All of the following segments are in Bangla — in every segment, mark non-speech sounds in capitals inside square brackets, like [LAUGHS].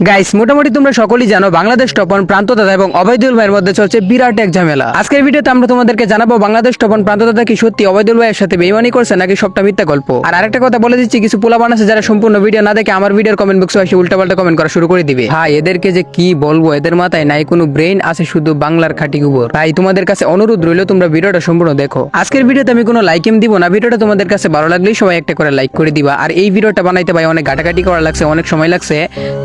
গাইস মোটামুটি তোমরা সকলেই জানো, বাংলাদেশ টপন প্রান্ত দাদা এবং অবৈদুল ভাইয়ের মধ্যে চলছে বিরাট এক ঝামেলা। আজকের ভিডিওতে আমরা তোমাদেরকে জানাব, বাংলাদেশ টপন প্রান্ত দাদা কি সত্যি অবৈদুল ভাইয়ের সাথে বেইমানি করছে নাকি সবটা মিথ্যা গল্প? আর আরেকটা কথা বলে দিচ্ছি, কিছু পোলাবান আছে যারা সম্পূর্ণ ভিডিও না দেখে আমার ভিডিওর কমেন্ট বক্সে এসে উল্টাপাল্টা কমেন্ট করা শুরু করে দিবে। হ্যাঁ এদেরকে যে কি বলব, এদের মাথায় নাই কোনো ব্রেন আছে শুধু বাংলার খাঁটি গোবর। তাই তোমাদের কাছে অনুরোধ রইল, তোমরা ভিডিওটা সম্পূর্ণ দেখো। আজকের ভিডিওতে আমি কোনো লাইক দিব না, ভিডিওটা তোমাদের কাছে ভালো লাগলেই সবাই একটা করে লাইক করে দিবা। আর এই ভিডিওটা বানাইতে ভাই অনেক ঘাটাঘাটি করা লাগছে, অনেক সময় লাগছে।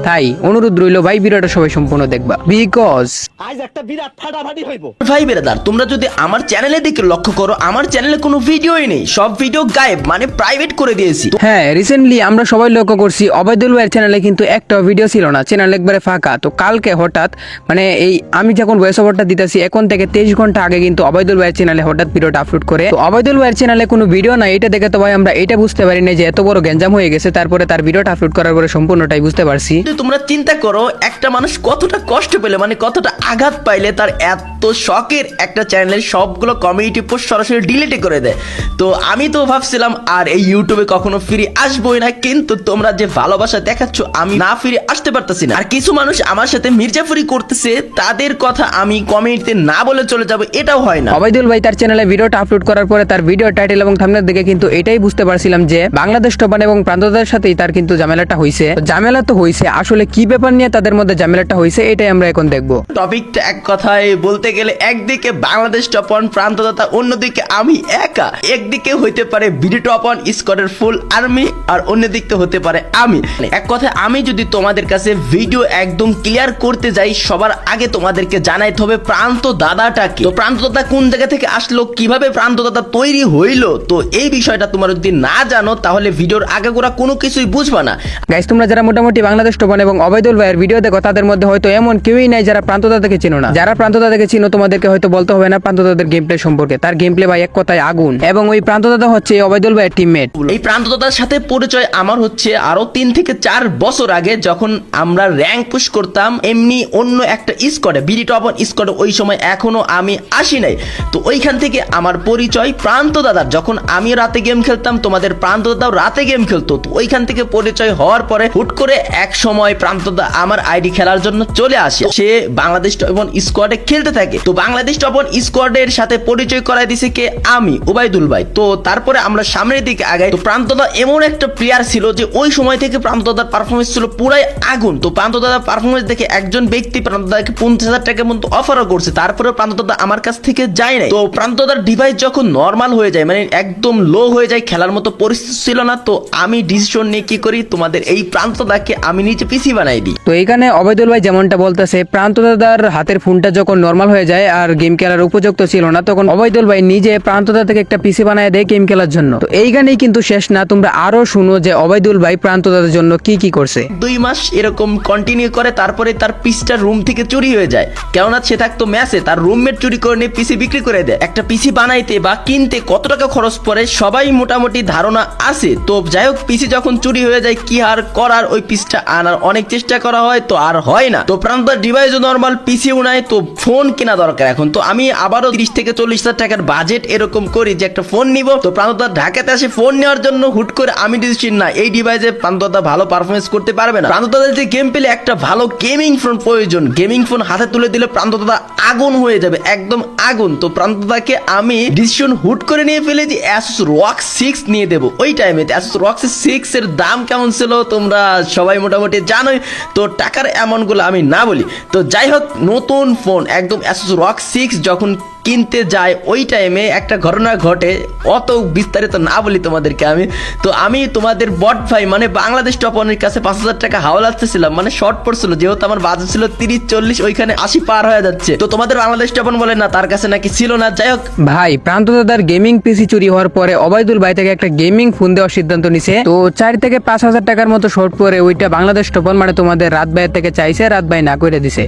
তাই অনুরোধ রইল ভাই ভিডিওটা সবাই সম্পূর্ণ দেখবা। বিকজ আজ একটা বিরাট ফাটাফাটি হইব। ভাই বেরাদার তোমরা যদি আমার চ্যানেলে দিকে লক্ষ্য করো আমার চ্যানেলে কোনো ভিডিওই নেই সব ভিডিও গায়েব মানে প্রাইভেট করে দিয়েছি। হ্যাঁ রিসেন্টলি আমরা সবাই লক্ষ্য করছি অবৈদুল ভাইয়ের চ্যানেলে কিন্তু একটা ভিডিও ছিল না চ্যানেল একবারে ফাঁকা। তো কালকে হঠাৎ মানে এই আমি যখন ভয়েস ওভারটা দিতেছি এখন থেকে তেইশ ঘণ্টা আগে কিন্তু অবৈদুল ভাইয়ের চ্যানেলে হঠাৎ ভিডিওটা আপলোড করে। তো অবৈদুল ভাইয়ের চ্যানেলে কোনো ভিডিও না এটা দেখে তো ভাই আমরা এটা বুঝতে পারি না যে এত বড় গ্যাঞ্জাম হয়ে গেছে তারপরে তার ভিডিওটা আপলোড করার পরে সম্পূর্ণটাই বুঝতে পারছি। তোমরা চিন্তা করো, একটা মানুষ কতটা কষ্ট পেলে মানে কতটা আঘাত পাইলে তার এত শখের একটা চ্যানেলের সবগুলো কমিউনিটি পোস্ট সরাসরি ডিলিটে করে দেয়। তো আমি তো ভাবছিলাম, আর এই ইউটিউবে কখনো ফিরে আসবোই না, কিন্তু তোমরা যে ভালোবাসা দেখাচ্ছ, আমি না ফিরে আসতে পারতেছি না। আর কিছু মানুষ আমার সাথে মির্জাফুরি করতেছে, তাদের কথা আমি কমিউনিটিতে না বলে চলে যাব, এটাও হয় না। অবৈদুল ভাই তার চ্যানেলে ভিডিওটা আপলোড করার পরে তার ভিডিও টাইটেল এবং থাম্বনেল দিকে কিন্তু এটাই বুঝতে পারছিলাম যে, বাংলাদেশ টপান এবং প্রান্তদের সাথেই তার কিন্তু ঝামেলাটা হয়েছে ঝামেলা তো হয়েছে আসলে কি ব্যাপার নিয়ে তাদের মধ্যে ঝামেলাটা হইছে এটাই আমরা এখন দেখব। টপিকটা এক কথায় বলতে গেলে একদিকে বাংলাদেশ টপন প্রান্তদাতা অন্যদিকে আমি একা। একদিকে হইতে পারে বিডি টপন স্কোয়াডের ফুল আর্মি আর অন্যদিকে হতে পারে আমি। এক কথায় আমি যদি তোমাদের কাছে ভিডিও একদম ক্লিয়ার করতে যাই সবার আগে তোমাদেরকে জানাইতে হবে প্রান্ত দাদাটাকে তো প্রান্ত দাদা কোন জায়গা থেকে আসলো কীভাবে প্রান্ত দাদা তৈরি হইল তো এই বিষয়টা তোমরা যদি না জানো তাহলে ভিডিওর আগে গোড়া কোনো কিছুই বুঝবা না। গাইস তোমরা যারা মোটামুটি বাংলাদেশ টপান এবং অবৈদুল ভাইয়ের ভিডিও দেখো, তাদের মধ্যে হয়তো এমন কেউই নাই যারা প্রান্তদা থেকে চিনো না। যারা প্রান্তদা থেকে চিনো, তোমাদেরকে হয়তো বলতে হবে না প্রান্তদাদের গেম প্লে সম্পর্কে। তার গেম প্লে ভাই এক কথায় আগুন। এবং ওই প্রান্তদাদা হচ্ছে অবৈদুল ভাইয়ের টিমমেট এই প্রান্তদাতার সাথে পরিচয় আমার হচ্ছে আরও তিন থেকে চার বছর আগে যখন আমরা র্যাঙ্ক পুশ করতাম, এমনি অন্য একটা স্কোয়াডে বিডি টপ স্কোয়াডে ওই সময় এখনও আমি আসি নাই। তো ওইখান থেকে আমার পরিচয় প্রান্ত দাদার। যখন আমি রাতে গেম খেলতাম, তোমাদের প্রান্ত দাদাও রাতে গেম খেলতো। তো ওইখান থেকে পরিচয় হওয়ার পরে হুট করে এক সময় প্রান্ত দা আমার আইডি খেলার জন্য চলে আসে। সে বাংলাদেশ টপন স্কোয়াডে খেলতে থাকে। তো বাংলাদেশ টপন স্কোয়াডের সাথে পরিচয় করাই দিছে কে? আমি, ওবায়দুল ভাই। তো তারপরে আমরা সামনের দিকে আগাই। তো প্রান্তদা এমন একটা প্লেয়ার ছিল যে ওই সময় থেকে প্রান্তদার পারফরমেন্স ছিল পুরাই আগুন। তো প্রান্তদাদার পারফরমেন্স দেখে একজন ব্যক্তি প্রান্তদাকে পঞ্চাশ হাজার টাকা মতো অফারও করছে। তারপরে প্রান্তদাদা আমার কাছ থেকে যায় নাই। তো প্রান্তদার ডিভাইস যখন নর্মাল হয়ে যায় মানে একদম লো হয়ে যায়, খেলার মতো পরিস্থিতি ছিল না, তো আমি ডিসিশন নিয়ে কি করি? তোমাদের এই প্রান্তদাকে আমি নিজে পিসি বানাই। দিই তো এখানে অবৈদুল ভাই যেমনটা বলতেছে প্রান্ত দাদার হাতের ফোনটা যখন নর্মাল হয়ে যায় আর গেম খেলার উপযুক্ত ছিল না তখন অবৈদুল ভাই নিজে প্রান্তদা থেকে একটা পিসি বানায় দেয় গেম খেলার জন্য। তো এইখানেই কিন্তু শেষ না তোমরা আরও শুনো যে অবৈদুল ভাই প্রান্তদাদের জন্য কি কি করছে। দুই মাস এরকম কন্টিনিউ করে তারপরে তার পিসটা রুম থেকে চুরি হয়ে যায়। কেননা সে থাকতো ম্যাচে তার রুমমেট চুরি করে নিয়ে পিসি বিক্রি করে দেয়। একটা পিসি বানাইতে বা কিনতে কত টাকা খরচ পড়ে সবাই মোটামুটি ধারণা আছে। তো যাই হোক পিসি যখন চুরি হয়ে যায় কি আর করার ওই পিসটা আনার অনেক চেষ্টা করা হয়, তো আর হয় না। তো প্রান্ত ডিভাইসও নর্মাল পিসিও নাই, তো ফোন কেনা দরকার এখন। তো আমি আবারও তিরিশ থেকে চল্লিশ হাজার টাকার বাজেট এরকম করি যে একটা ফোন নিব। তো প্রান্তদা ঢাকাতে আসে ফোন নেওয়ার জন্য হুট করে আমি ডিসিশন না, এই ডিভাইসে প্রান্তদা ভালো পারফরমেন্স করতে পারবে না। প্রান্তদাদের যে গেম পেলে একটা ভালো গেমিং ফোন প্রয়োজন। গেমিং ফোন হাতে তুলে দিলে প্রান্তদা আগুন হয়ে যাবে, একদম আগুন। তো প্রান্তদাকে আমি ডিসিশন হুট করে নিয়ে ফেলে যে অ্যাসুস রক সিক্স নিয়ে দেবো। ওই টাইমে অ্যাসুস রক সিক্স এর দাম কেমন ছিল তোমরা সবাই মোটামুটি জানোই। তো টাকার অ্যামাউন্টগুলো আমি না বলি। তো যাই হোক, নতুন ফোন একদম অ্যাসোস রক সিক্স যখন কিনতে যায়, ওই টাইমে একটা ঘটনা ঘটে। অত বিস্তারিত না বলি তোমাদেরকে আমি। তো আমি তোমাদের বট ভাই মানে বাংলাদেশ টপনের কাছে পাঁচ হাজার টাকা হাওলা আসতেছিলাম মানে শর্ট পড়ছিল, যেহেতু আমার বাজেট ছিল তিরিশ, চল্লিশ, ওইখানে আশি পার হয়ে যাচ্ছে। তো তোমাদের বাংলাদেশ টপন বলে না, তার কাছে নাকি ছিল না। যাই হোক। ভাই প্রান্তদাদার গেমিং পিসি চুরি হওয়ার পরে অবৈদুল ভাই থেকে একটা গেমিং ফোন দেওয়ার সিদ্ধান্ত নিছে। তো চার থেকে পাঁচ হাজার টাকার মতো শর্ট পরে ওইটা বাংলাদেশ টপন মানে তোমাদের রাত ভাইয়ের থেকে চাইছে, রাত ভাই না করে দিছে।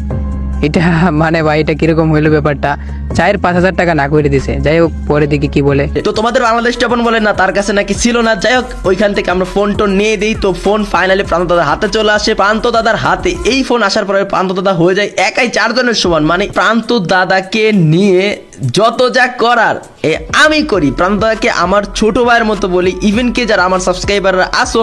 এটা [LAUGHS] মানে ভাই, এটা কীরকম হইল ব্যাপারটা? চায়ের পাঁচ হাজার টাকা না করে দিছে। যাই হোক, পরে দেখি কি বলে। তো তোমাদের বাংলাদেশ যখন বলে না, তার কাছে নাকি ছিল না। যাই হোক, ওইখান থেকে আমরা ফোন টোন নিয়ে দিই। তো ফোন ফাইনালি প্রান্ত দাদার হাতে চলে আসে। প্রান্ত দাদার হাতে এই ফোন আসার পরে প্রান্ত দাদা হয়ে যায়। একাই চারজনের সমান। মানে প্রান্ত দাদাকে নিয়ে যত যা করার, এ আমি করি। প্রান্তদাকে আমার ছোট ভাইয়ের মতো বলি ইভেন কে যারা আমার সাবস্ক্রাইবাররা আসো,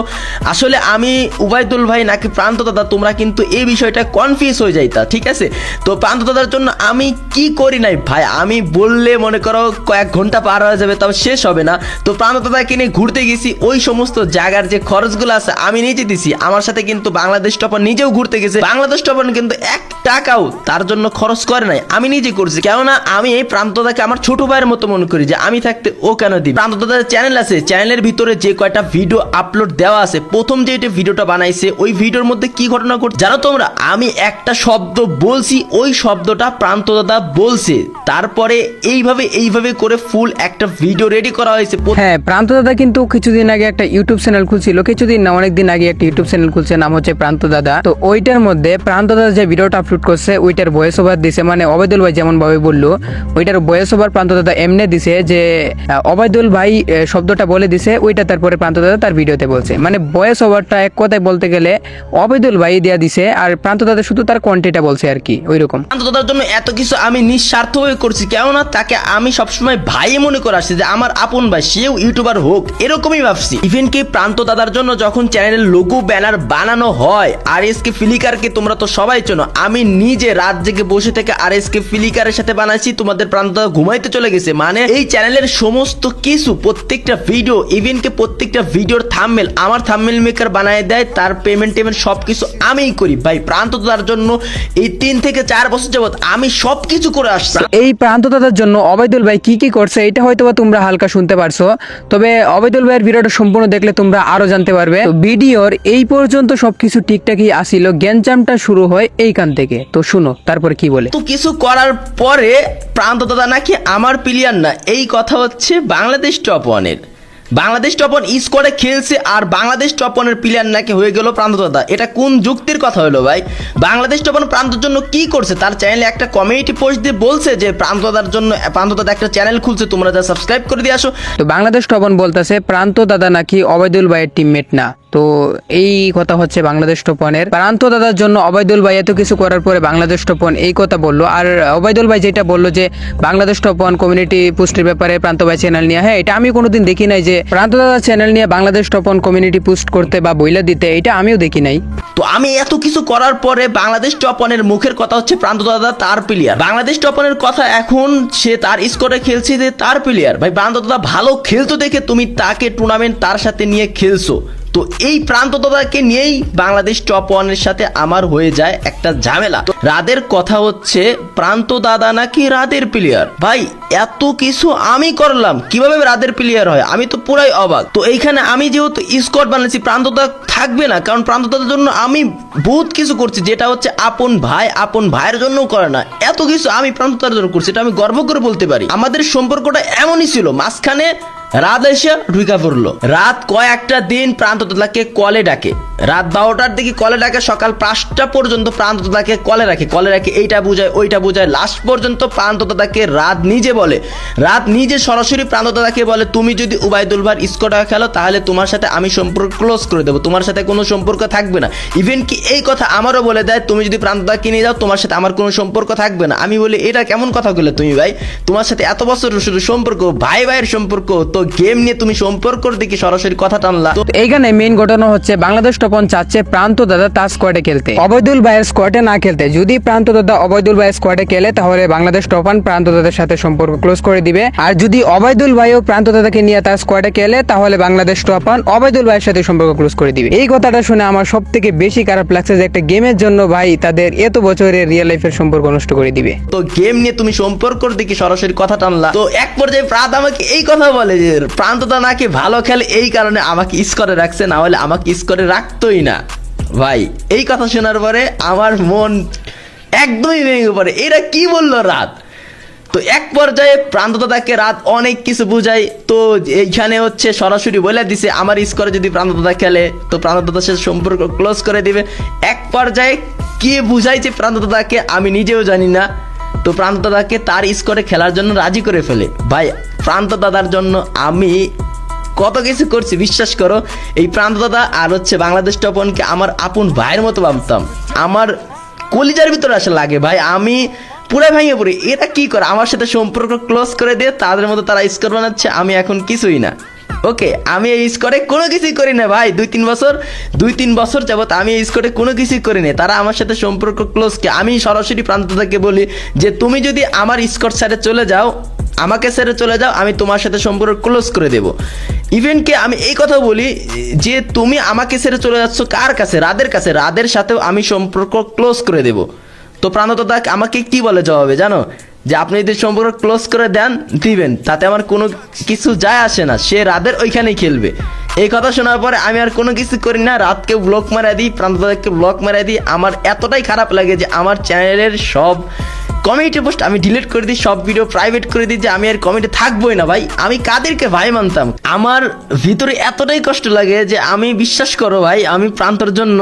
আসলে আমি উবায়দুল ভাই নাকি প্রান্ত দাদা তোমরা কিন্তু এই বিষয়টা কনফিউজ হয়ে যাইতা, ঠিক আছে? তো প্রান্ত দাদার জন্য আমি কি করি নাই? ভাই, আমি বললে মনে করো কয়েক ঘণ্টা পার হয়ে যাবে তাও শেষ হবে না। তো প্রান্ত দাদাকে নিয়ে ঘুরতে গেছি, ওই সমস্ত জায়গার যে খরচগুলো আছে, আমি নিজে দিছি। আমার সাথে কিন্তু বাংলাদেশ টপন নিজেও ঘুরতে গেছে। বাংলাদেশ টপন কিন্তু এক টাকাও তার জন্য খরচ করে নাই। আমি নিজে করছি। কেননা আমি এই প্রান্তদাকে আমার ছোট ভাইয়ের মতো মনে করি যে আমি থাকতে ও কেন দিই প্রান্তদার চ্যানেল আছে। চ্যানেলের ভিতরে যে কয়টা ভিডিও আপলোড দেওয়া আছে, প্রথম যে এটা ভিডিওটা বানাইছে, ওই ভিডিওর মধ্যে কি ঘটনা ঘটছে? জানো তোমরা, আমি একটা শব্দ বলছি, ওই শব্দটা প্রান্তদাদা বলছে। তারপরে এইভাবে এইভাবে করে ফুল একটা ভিডিও রেডি করা হয়েছে। হ্যাঁ প্রান্ত দাদা কিন্তু কিছুদিন আগে একটা ইউটিউব চ্যানেল খুলছিল। কিছুদিন না, অনেকদিন আগে একটা ইউটিউব চ্যানেল খুলছে, নাম হচ্ছে প্রান্ত দাদা। তো ওইটার মধ্যে প্রান্ত দাদা যে ভিডিওটা আপলোড করছে, ওইটার ভয়েস ওভার দিছে। মানে অবৈদুল ভাই যেমন ভাবে বলল ওইটার ভয়েস ওভার প্রান্ত দাদা এমনি দিছে যে আহ, অবৈদুল ভাই শব্দটা বলে দিছে ওইটা তারপরে প্রান্ত দাদা তার ভিডিওতে বলছে। মানে ভয়েস ওভারটা এক কথায় বলতে গেলে অবৈদুল ভাই দেয়া দিছে আর প্রান্ত দাদা শুধু তার কন্টেন্টটা বলছে আর কি ওইরকম। প্রান্তদার জন্য এত কিছু আমি নিঃস্বার্থভাবে করছি কেননা তাকে আমি সবসময় ভাই মনে করে আসছি যে আমার আপন ভাই সেও ইউটিউবার হোক এরকমই ভাবছি। ইভেন কি প্রান্ত দাদার জন্য যখন চ্যানেলের লোগো ব্যানার বানানো হয় আর এস কে ফিলিকারকে তোমরা তো সবাই চেনো আমি নিজে রাত জেগে বসে থেকে আর এস কে ফিলিকারের সাথে বানাইছি তোমাদের প্রান্ত ঘুমাইতে চলে গেছে। মানে এই চ্যানেলের সমস্ত কিছু প্রত্যেকটা ভিডিও ইভেন কি প্রত্যেকটা ভিডিওর থাম্বেল আমার থাম্বেল মেকার বানায় দেয় তার পেমেন্ট টেমেন্ট সবকিছু আমিই করি। ভাই প্রান্ত দাদার জন্য এই তিন থেকে চার বছর যাবত আমি সবকিছু করে আসছি। এই প্রান্ত দাদার জন্য অবৈদুল ভাই কি কি করছে এটা হয়তো বা তোমরা হালকা শুনতে পারছ। তবে অবৈদুল ভাইয়ের ভিডিওটা সম্পূর্ণ দেখলে তোমরা আরও জানতে পারবে। ভিডিওর এই পর্যন্ত সবকিছু ঠিকঠাকই আসিল গ্যাঞ্জামটা শুরু হয় এইখান থেকে। তো শুনো তারপরে কি বলে? তো কিছু করার পরে প্রান্ত দাদা নাকি আমার প্লেয়ার না। এই কথা হচ্ছে বাংলাদেশ টপ ওয়ানের বাংলাদেশ টপ ওয়ান স্কোয়াডে খেলছে আর বাংলাদেশ টপ ওয়ানের প্লেয়ার নাকি হয়ে গেল প্রান্ত দাদা। এটা কোন যুক্তির কথা হলো ভাই? বাংলাদেশ টপ ওয়ান প্রান্তর জন্য কি করছে? তার চ্যানেলে একটা কমিউনিটি পোস্ট দিয়ে বলছে যে প্রান্ত দাদার জন্য, প্রান্ত দাদা একটা চ্যানেল খুলছে, তোমরা যা সাবস্ক্রাইব করে দিয়ে আসো। তো বাংলাদেশ টপন বলতেছে, প্রান্ত দাদা নাকি অবৈদুল ভাইয়ের টিমমেট না। তো এই কথা হচ্ছে বাংলাদেশ টপনের। প্রান্ত দাদার জন্য অবৈদুল ভাই এত কিছু করার পরে বাংলাদেশ টপন এই কথা বলল। আর অবৈদুল ভাই যেটা বলল যে, বাংলাদেশ টপন কমিউনিটি পোস্টের ব্যাপারে প্রান্ত ভাই চ্যানেল নিয়ে হ্যাঁ এটা আমি কোনোদিন দেখি নাই যে, প্রান্ত দাদা চ্যানেল নিয়ে বাংলাদেশ টপন কমিউনিটি পোস্ট করতে বা বইলা দিতে, এটা আমিও দেখি নাই। তো আমি এত কিছু করার পরে বাংলাদেশ টপনের মুখের কথা হচ্ছে প্রান্ত দাদা তার প্লেয়ার বাংলাদেশ টপনের কথা এখন সে তার স্কোরে খেলছে যে তার প্লেয়ার ভাই, প্রান্ত দাদা ভালো খেলতো দেখে তুমি তাকে টুর্নামেন্ট তার সাথে নিয়ে খেলছো। তো এই প্রান্ত দাদাকে নিয়েই বাংলাদেশ টপ ওয়ানের সাথে আমার হয়ে যায় একটা ঝামেলা। রাদের কথা হচ্ছে, প্রান্ত দাদা নাকি রাদের প্লেয়ার ভাই, এত কিছু আমি করলাম। কীভাবে রাদের প্লেয়ার হয়? আমি তো পুরাই অবাক। তো এইখানে আমি যেহেতু বানাচ্ছি, প্রান্ত দাদা থাকবে না। কারণ প্রান্ত দাদার জন্য আমি বহুত কিছু করছি, যেটা হচ্ছে আপন ভাই, আপন ভাইয়ের জন্যও করে না। এত কিছু আমি প্রান্ত দাদার জন্য করছি এটা আমি গর্ব করে বলতে পারি। আমাদের সম্পর্কটা এমনই ছিল, মাঝখানে রাত এসে ঢুকা পড়ল। রাত কয়েকটা দিন প্রান্ত দাদাকে কলে ডাকে। রাত বারোটার দিকে কলে ডাকে, সকাল পাঁচটা পর্যন্ত প্রান্ত দাদাকে কলে রাখে। কলে রাখে, এইটা বুঝায়, ওইটা বুঝায়। লাস্ট পর্যন্ত প্রান্ত দাদাকে রাত নিজে বলে। রাত নিজে সরাসরি প্রান্ত দাদাকে বলে, তুমি যদি উবায়দুল ভার স্কোটা খেলো, তাহলে তোমার সাথে আমি সম্পর্ক ক্লোজ করে দেবো। তোমার সাথে কোনো সম্পর্ক থাকবে না। ইভেন কি এই কথা আমারও বলে দেয়, তুমি যদি প্রান্ত দাদাকে নিয়ে যাও, তোমার সাথে আমার কোনো সম্পর্ক থাকবে না। আমি বলি, এটা কেমন কথা বলে তুমি ভাই? তোমার সাথে এত বছর শুধু সম্পর্ক, ভাই ভাইয়ের সম্পর্ক, তো গেম নিয়ে তুমি সম্পর্কর দিকে সরাসরি কথা টানলা। তো এইখানে মেইন ঘটনা হচ্ছে বাংলাদেশ টপন চাচ্ছে প্রান্ত দাদা তার স্কোয়াডে খেলতে। অবৈদুল ভাইয়ের স্কোয়াডে না খেলতে। যদি প্রান্ত দাদা অবৈদুল ভাইয়ের স্কোয়াডে খেলে তাহলে বাংলাদেশ টপন প্রান্ত দাদার সাথে সম্পর্ক ক্লোজ করে দিবে। আর যদি অবৈদুল ভাইও প্রান্ত দাদাকে নিয়ে তার স্কোয়াডে খেলে তাহলে বাংলাদেশ টপন অবৈদুল ভাইয়ের সাথে সম্পর্ক ক্লোজ করে দিবে। এই কথাটা শুনে আমার সব থেকে বেশি খারাপ লাগছে যে একটা গেমের জন্য ভাই তাদের এত বছরের রিয়েল লাইফের সম্পর্ক নষ্ট করে দিবে। তো গেম নিয়ে তুমি সম্পর্কর দিকে সরাসরি কথা টানলা। তো এক পর্যায়ে প্রান্ত আমাকে এই কথা বলে যে প্রান্তটা নাকি ভালো খেলে এই কারণে আমাকে স্কোরে রাখছে, না হলে আমাকে স্কোরে রাখতোই না। ভাই, এই কথা শোনার পরে আমার মন একদমই ভেঙে পড়ে। এরা কি বলল রাত? তো এক পর্যায়ে প্রান্তদাদাকে রাত অনেক কিছু বুঝাই তো এইখানে হচ্ছে সরাসরি বলে দিছে, আমার স্কোরে যদি প্রান্তদাদা খেলে, তো প্রান্তদাদার সাথে সম্পর্ক ক্লোজ করে দিবে। এক পর্যায়ে কে বুঝাইছে প্রান্তদাদাকে আমি নিজেও জানি না। তো প্রান্তদাদাকে তার স্কোরে খেলার জন্য রাজি করে ফেলে। ভাই প্রান্ত দাদার জন্য আমি কত কিছু করছি, বিশ্বাস করো। এই প্রান্ত দাদা আর হচ্ছে বাংলাদেশ টপনকে আমার আপন ভাইয়ের মতো ভাবতাম। আমার কলিজার ভিতরে আসে লাগে ভাই, আমি পুরো ভেঙে পড়ি। এরা কি করে? আমার সাথে সম্পর্ক ক্লোজ করে দিয়ে তাদের মতো তারা স্কোর বানাচ্ছে, আমি এখন কিছুই না। ওকে, আমি এই স্কোরে কোনো কিছুই করি না ভাই। দুই, তিন বছর, দুই, তিন বছর যাবৎ আমি এই স্কোরে কোনো কিছুই করি না তারা আমার সাথে সম্পর্ক ক্লোজ কে আমি সরাসরি প্রান্ত থেকে বলি যে, তুমি যদি আমার স্কোর ছেড়ে চলে যাও আমাকে ছেড়ে চলে যাও, আমি তোমার সাথে সম্পর্ক ক্লোজ করে দেব। ইভেন কি আমি এই কথা বলি, যে তুমি আমাকে ছেড়ে চলে যাচ্ছ কার কাছে? রাদের কাছে। রাদের সাথেও আমি সম্পর্ক ক্লোজ করে দেব। তো প্রাণতদা আমাকে কি বলে জবাবে, জানো? যে আপনি যদি সম্পর্ক ক্লোজ করে দেন, দিবেন, তাতে আমার কোনো কিছু যায় আসে না। সে রাদের ওইখানেই খেলবে। এই কথা শোনার পরে আমি আর কোনো কিছু করি না। রাতকে ব্লক মারা দিই প্রান্তদাকে ব্লক মারা দিই। আমার এতটাই খারাপ লাগে যে আমার চ্যানেলের সব কমিটি পোস্ট আমি ডিলিট করে দিই, সব ভিডিও প্রাইভেট করে দিই যে আমি আর কমিটি থাকবোই না ভাই। আমি কাদেরকে ভাই মানতাম? আমার ভিতরে এতটাই কষ্ট লাগে যে আমি বিশ্বাস করো ভাই, আমি প্রান্তর জন্য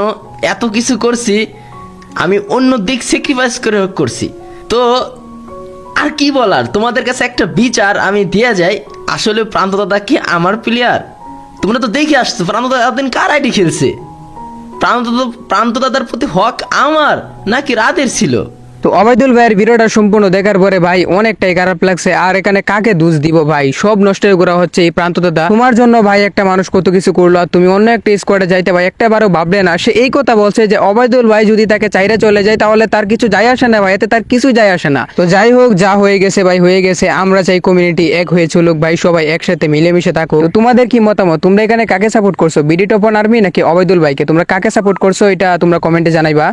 এত কিছু করছি, আমি অন্য দিক স্যাক্রিফাইস করে করছি। তো আর কি বলার? তোমাদের কাছে একটা বিচার আমি দিয়ে যাই। আসলে প্রান্ত দাদা কি আমার প্লেয়ার তোমরা তো দেখে আসছো প্রান্তদাদা এতদিন কার আইডি খেলছে? প্রান্ত প্রান্তদাদার প্রতি হক আমার নাকি রাতের ছিল? তো অবায়দুল ভাইয়ের ভিডিওটা সম্পূর্ণ দেখার পরে ভাই অনেকটাই খারাপ লাগছে। আর এখানে কাকে দোষ দিব ভাই? সব নষ্ট করা হচ্ছে এই প্রান্ত দাদা। তোমার জন্য ভাই একটা মানুষ কত কিছু করল আর তুমি অন্য একটা স্কোয়াডে যাইতে ভাই একটা বারও ভাবলে না। সে এই কথা বলছে যে অবায়দুল ভাই যদি তাকে চাইরে চলে যায় তাহলে তার কিছু যায় আসে না ভাই, এতে তার কিছু যায় আসে না। তো যাই হোক, যা হয়ে গেছে ভাই, হয়ে গেছে। আমরা চাই কমিউনিটি এক হয়ে চলুক ভাই, সবাই একসাথে মিলেমিশে থাকো তোমাদের কি মতামত? তোমরা এখানে কাকে সাপোর্ট করছ? বিডি টপন আর্মি নাকি অবায়দুল ভাইকে? তোমরা কাকে সাপোর্ট করছ? এটা তোমরা কমেন্টে জানাইবা।